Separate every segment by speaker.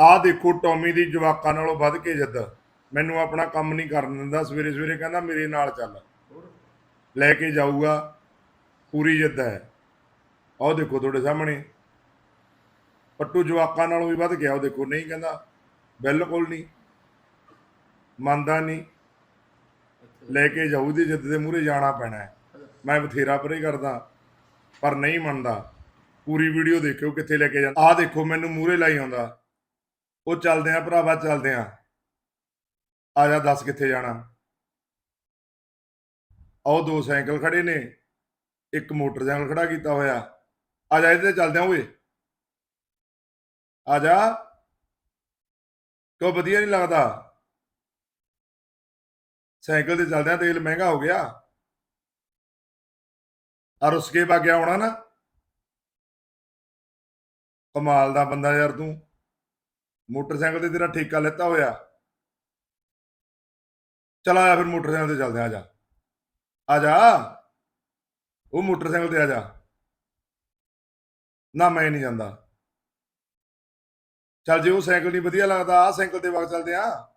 Speaker 1: ਆਹ ਦੇਖੋ, ਟੌਮੀ ਦੀ ਜਵਾਕਾਂ ਨਾਲੋਂ ਵੱਧ ਕੇ ਜਿੱਦ। ਮੈਨੂੰ ਆਪਣਾ ਕੰਮ ਨਹੀਂ ਕਰਨ ਦਿੰਦਾ, ਸਵੇਰੇ ਸਵੇਰੇ ਕਹਿੰਦਾ ਮੇਰੇ ਨਾਲ ਚੱਲ। ਲੈ ਕੇ ਜਾਊਗਾ, ਪੂਰੀ ਜਿੱਦ ਹੈ। ਆਹ ਦੇਖੋ ਤੁਹਾਡੇ ਸਾਹਮਣੇ। ਪੱਟੂ ਜਵਾਕਾਂ ਨਾਲੋਂ ਵੀ ਵੱਧ ਗਿਆ ਉਹ ਦੇਖੋ, ਨਹੀਂ ਕਹਿੰਦਾ, ਬਿਲਕੁਲ ਨਹੀਂ। ਮੰਨਦਾ ਨਹੀਂ। ਲੈ ਕੇ ਜਾਊ ਦੀ ਜਿੱਦ ਦੇ ਮੂਹਰੇ ਜਾਣਾ ਪੈਣਾ ਮੈਂ ਬਥੇਰਾ ਪਰੇ ਕਰਦਾ, ਪਰ ਨਹੀਂ ਮੰਨਦਾ। ਪੂਰੀ ਵੀਡੀਓ ਦੇਖਿਓ ਕਿੱਥੇ ਲੈ ਕੇ ਜਾਂਦਾ। ਆਹ ਦੇਖੋ, ਮੈਨੂੰ ਮੂਹਰੇ ਲਾਈ ਆਉਂਦਾ। ਉਹ ਚੱਲਦੇ ਆ ਭਰਾਵਾ, ਚੱਲਦੇ ਆ। ਆ ਜਾ ਦੱਸ ਕਿੱਥੇ ਜਾਣਾ। ਆਹ ਦੋ ਸਾਈਕਲ ਖੜੇ ਨੇ, ਇੱਕ ਮੋਟਰਸਾਈਕਲ ਖੜਾ ਕੀਤਾ ਹੋਇਆ। ਆ ਜਾ ਇਹਦੇ ਤੇ ਚੱਲਦੇ ਆ ਓਏ। ਆ ਜਾ। ਕਿਉਂ ਵਧੀਆ ਨਹੀਂ ਲੱਗਦਾ? ਸਾਈਕਲ ਤੇ ਚੱਲਦੇ ਆ, ਤੇਲ ਮਹਿੰਗਾ ਹੋ ਗਿਆ। ਆ ਰੁਸਕੇ ਬਾਗਿਆ ਆਉਣਾ ਨਾ। ਕਮਾਲ ਦਾ ਬੰਦਾ ਯਾਰ ਤੂੰ। ਮੋਟਰਸਾਈਕਲ ਤੇ ਤੇਰਾ ਠੇਕਾ ਲੈਤਾ ਹੋਇਆ। ਚਲ ਆ ਫਿਰ ਮੋਟਰਸਾਈਕਲ ਤੇ ਚੱਲਦੇ ਆ ਜਾ। ਆ ਜਾ। ਉਹ ਮੋਟਰਸਾਈਕਲ ਤੇ ਆ ਜਾ। ਨਾ, ਮੈਂ ਨਹੀਂ ਜਾਂਦਾ। ਚੱਲ ਜੇ ਉਹ ਸਾਈਕਲ ਨਹੀਂ ਵਧੀਆ ਲੱਗਦਾ ਆ ਸਾਈਕਲ ਤੇ ਵਗ ਚੱਲਦੇ ਆ।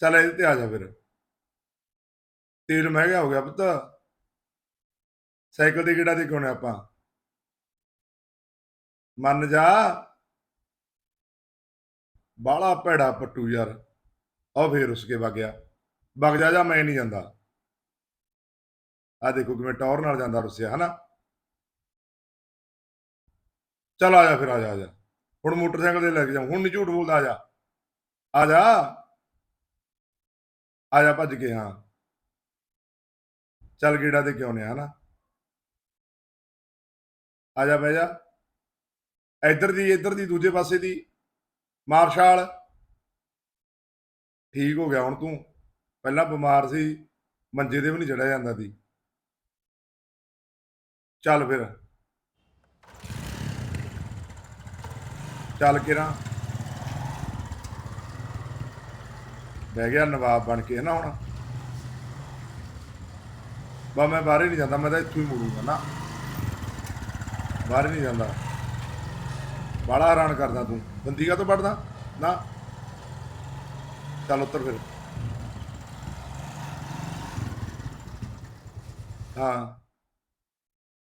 Speaker 1: ਚੱਲ ਇਹਦੇ ਤੇ ਆ ਜਾ ਫਿਰ। ਤੇਲ ਮਹਿੰਗਾ ਹੋ ਗਿਆ ਪੁੱਤ। ਸਾਈਕਲ ਤੇ ਕਿਹੜਾ ਦੇ ਕੋਣੇ ਆਪਾਂ? ਮੰਨ ਜਾ। ਬਾਲਾ ਭੈੜਾ ਪੱਟੂ ਯਾਰ। ਆਹ ਫੇਰ ਉਸਕੇ ਵਗ ਗਿਆ। ਵਗ ਜਾ ਜਾ, ਮੈਂ ਨਹੀਂ ਜਾਂਦਾ। ਆ ਦੇਖੋ ਕਿਵੇਂ ਟੌਰ ਨਾਲ ਜਾਂਦਾ ਰੁੱਸਿਆ, ਹਨਾ? ਚਲ ਆ ਜਾ ਫਿਰ, ਆ ਜਾ ਆ ਜਾ। ਹੁਣ ਮੋਟਰਸਾਈਕਲ ਤੇ ਲੈ ਕੇ ਜਾ ਹੁਣ ਨਹੀਂ ਝੂਠ ਬੋਲਦਾ, ਆ ਜਾ। ਆ ਜਾ। ਆ ਜਾ, ਭੱਜ ਕੇ, ਹਾਂ। ਚੱਲ ਗੇੜਾ ਤੇ ਕਿਉਂ ਨੇ ਹਨਾ? ਆ ਜਾ, ਬਹਿ ਜਾ। ਇੱਧਰ ਦੀ ਇੱਧਰ ਦੀ, ਦੂਜੇ ਪਾਸੇ ਦੀ। ਮਾਰਸ਼ਾਲ। ਠੀਕ ਹੋ ਗਿਆ ਹੁਣ ਤੂੰ। ਪਹਿਲਾਂ ਬਿਮਾਰ ਸੀ, ਮੰਜੇ ਤੇ ਵੀ ਨਹੀਂ ਚੜਿਆ ਜਾਂਦਾ ਸੀ। ਚੱਲ ਫਿਰ। ਚੱਲ ਕੇ ਨਾ ਬਹਿ ਗਿਆ ਨਵਾਬ ਬਣ ਕੇ ਨਾ ਹੁਣ। ਬਾ ਮੈਂ ਬਾਹਰ ਹੀ ਨਹੀਂ ਜਾਂਦਾ, ਮੈਂ ਤਾਂ ਇੱਥੋਂ ਹੀ ਮੁੜੂਗਾ ਨਾ। ਬਾਹਰ ਹੀ ਨਹੀਂ ਜਾਂਦਾ। ਬਾਲਾ ਹੈਰਾਨ ਕਰਦਾ ਤੂੰ। ਬੰਦੀਗਾ ਤੋਂ ਪੜਦਾ ਨਾ। ਚੱਲ ਉੱਤਰ ਫਿਰ। ਹਾਂ।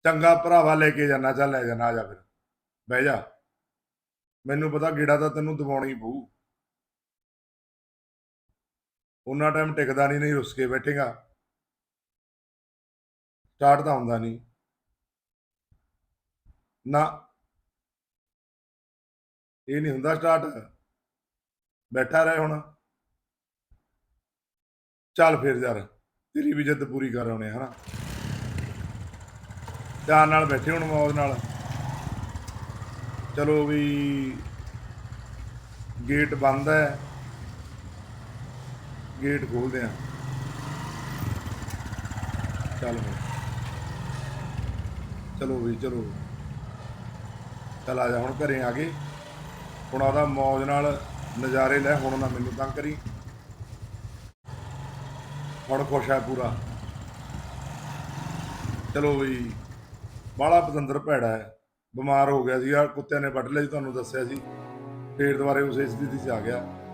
Speaker 1: ਚੰਗਾ ਭਰਾਵਾ ਲੈ ਕੇ ਜਾਣਾ ਚੱਲ ਲੈ ਜਾਣਾ ਆ ਜਾ ਫਿਰ। ਬਹਿ ਜਾ। ਮੈਨੂੰ ਪਤਾ ਗੇੜਾ ਤਾਂ ਤੈਨੂੰ ਦਵਾਉਣਾ ਹੀ ਪਊ। ਉਹਨਾਂ ਟਾਈਮ ਟਿਕਦਾ ਨਹੀਂ ਨਹੀਂ ਰੁੱਸ ਕੇ ਬੈਠੇਗਾ। ਸਟਾਰਟ ਤਾਂ ਹੁੰਦਾ ਨਹੀਂ। ਨਾ। ਇਹ ਨਹੀਂ ਹੁੰਦਾ ਸਟਾਰਟ ਬੈਠਾ ਰਹਿ ਹੁਣ। ਚੱਲ ਫਿਰ ਯਾਰ, ਤੇਰੀ ਵੀ ਜਿੱਦ ਪੂਰੀ ਕਰ ਆਉਣੇ ਹਨਾ। ਧਿਆਨ ਨਾਲ ਬੈਠੇ ਹੁਣ ਮੌਜ ਨਾਲ। ਚਲੋ ਵੀ ਗੇਟ ਬੰਦ ਹੈ। ਗੇਟ ਖੋਲਦੇ ਆ ਚੱਲ ਚਲੋ ਵੀ, ਚਲੋ। ਚੱਲ ਆ ਜਾ ਹੁਣ ਘਰੇ ਆ ਗਏ ਹੁਣ ਆਦਾ ਮੌਜ ਨਾਲ ਨਜ਼ਾਰੇ ਲੈ, ਹੁਣ ਨਾ ਮੈਨੂੰ ਤੰਗ ਕਰੀ। ਹੁਣ ਖੁਸ਼ ਹੈ ਪੂਰਾ। ਚਲੋ ਵੀ ਬਾਲਾ ਪਤੰਦਰ ਭੈੜਾ ਹੈ। ਬਿਮਾਰ ਹੋ ਗਿਆ ਸੀਗਾ, ਕੁੱਤਿਆਂ ਨੇ ਵੱਢ ਲਿਆ ਸੀ ਤੁਹਾਨੂੰ ਦੱਸਿਆ ਸੀ। ਫੇਰ ਦੁਬਾਰੇ ਉਸੇ ਸਥਿਤੀ 'ਚ ਆ ਗਿਆ।